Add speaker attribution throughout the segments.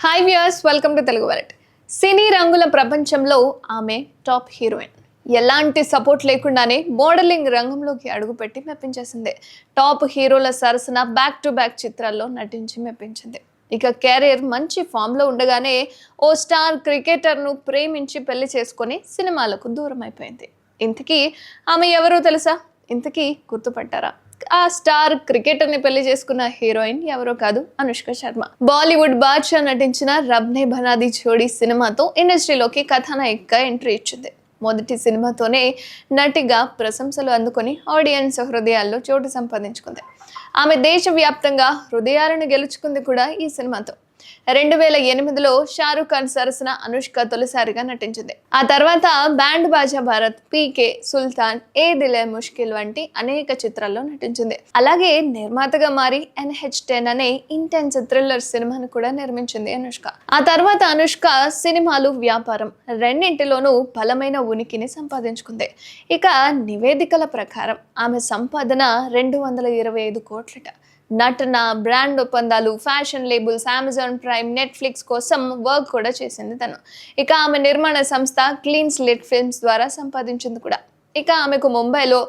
Speaker 1: Hi viewers welcome to Telugu world సినీ రంగుల ప్రపంచంలో ఆమె టాప్ హీరోయిన్. ఎలాంటి సపోర్ట్ లేకుండానే మోడలింగ్ రంగంలోకి అడుగుపెట్టి మెప్పించేసింది. టాప్ హీరోల సరసన బ్యాక్ టు బ్యాక్ చిత్రాల్లో నటించి మెప్పించింది. ఇక కెరీర్ మంచి ఫామ్లో ఉండగానే ఓ స్టార్ క్రికెటర్ను ప్రేమించి పెళ్ళి చేసుకొని సినిమాలకు దూరం అయిపోయింది ఇంతకీ ఆమె ఎవరో తెలుసా? ఇంతకీ గుర్తుపట్టారా? ఆ స్టార్ క్రికెటర్ని పెళ్ళి చేసుకున్న హీరోయిన్ ఎవరో కాదు అనుష్క శర్మ. బాలీవుడ్ బాద్షా నటించిన రబ్నే బనాది జోడీ సినిమాతో ఇండస్ట్రీలోకి కథానాయికగా ఎంట్రీ ఇచ్చింది. మొదటి సినిమాతోనే నటిగా ప్రశంసలు అందుకొని ఆడియన్స్ హృదయాల్లో చోటు సంపాదించుకుంది. ఆమె దేశవ్యాప్తంగా హృదయాలను గెలుచుకుంది కూడా ఈ సినిమాతో. రెండు వేల ఎనిమిదిలో షారుఖ్ ఖాన్ సరసన అనుష్క తొలిసారిగా నటించింది. ఆ తర్వాత బ్యాండ్ బాజా భారత్ పీకే సుల్తాన్ ఏ దిలే ముష్కిల్ వంటి అనేక చిత్రాల్లో నటించింది. అలాగే నిర్మాతగా మారి ఎన్హెచ్ టెన్ అనే ఇంటెన్స్ థ్రిల్లర్ సినిమాను కూడా నిర్మించింది అనుష్క. ఆ తర్వాత అనుష్క సినిమాలు వ్యాపారం రెండింటిలోనూ బలమైన ఉనికిని సంపాదించుకుంది. ఇక నివేదికల ప్రకారం ఆమె సంపాదన రెండు వందల ఇరవై ఐదు కోట్లట. నటన బ్రాండ్ ఒప్పందాలు fashion labels Amazon Prime Netflix కోసం వర్క్ కూడా చేసింది తను. ఇక ఆమె నిర్మాణ సంస్థ క్లీన్ స్లిట్ ఫిల్మ్స్ ద్వారా సంపాదించింది కూడా. ఇక ఆమెకు ముంబైలో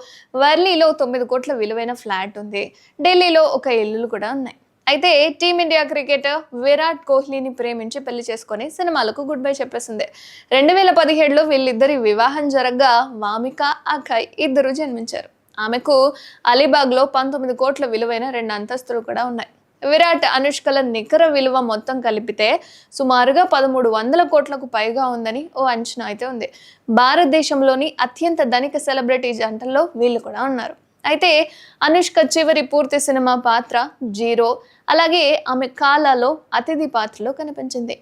Speaker 1: వర్లీలో తొమ్మిది కోట్ల విలువైన ఫ్లాట్ ఉంది. ఢిల్లీలో ఒక ఇల్లులు కూడా ఉన్నాయి. అయితే టీమిండియా క్రికెటర్ విరాట్ కోహ్లీని ప్రేమించి పెళ్ళి చేసుకొని సినిమాలకు గుడ్ బై చెప్పేసింది. రెండు వేల పదిహేడులో వీళ్ళిద్దరి వివాహం జరగగా వామిక అఖయ్ ఇద్దరు జన్మించారు. ఆమెకు అలీబాగ్లో పంతొమ్మిది కోట్ల విలువైన రెండు అంతస్తులు కూడా ఉన్నాయి. విరాట్ అనుష్కల నికర విలువ మొత్తం కలిపితే సుమారుగా పదమూడు వందల కోట్లకు పైగా ఉందని ఓ అంచనా అయితే ఉంది. భారతదేశంలోని అత్యంత ధనిక సెలబ్రిటీ జంటల్లో వీళ్ళు కూడా ఉన్నారు. అయితే అనుష్క చివరి పూర్తి సినిమా పాత్ర జీరో అలాగే ఆమె కాలాలో అతిథి పాత్రలో కనిపించింది.